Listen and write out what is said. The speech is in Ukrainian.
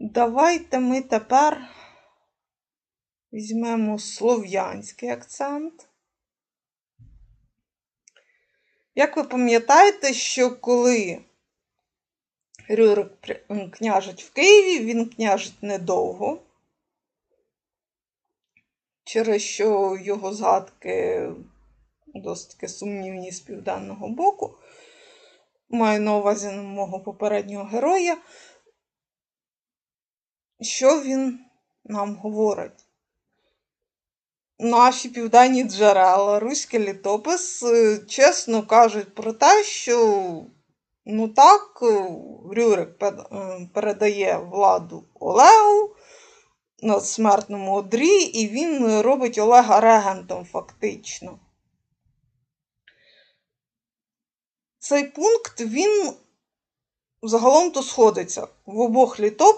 Давайте ми тепер візьмемо слов'янський акцент. Як ви пам'ятаєте, що коли Рюрик княжить в Києві, він княжить недовго, через що його згадки досить сумнівні з південного боку. Маю на увазі мого попереднього героя. Що він нам говорить? Наші південні джерела, руський літопис, чесно кажуть про те, що ну так, Рюрик е, передає владу Олегу на смертному одрі, і він робить Олега регентом фактично. Цей пункт він загалом то сходиться в обох літописах.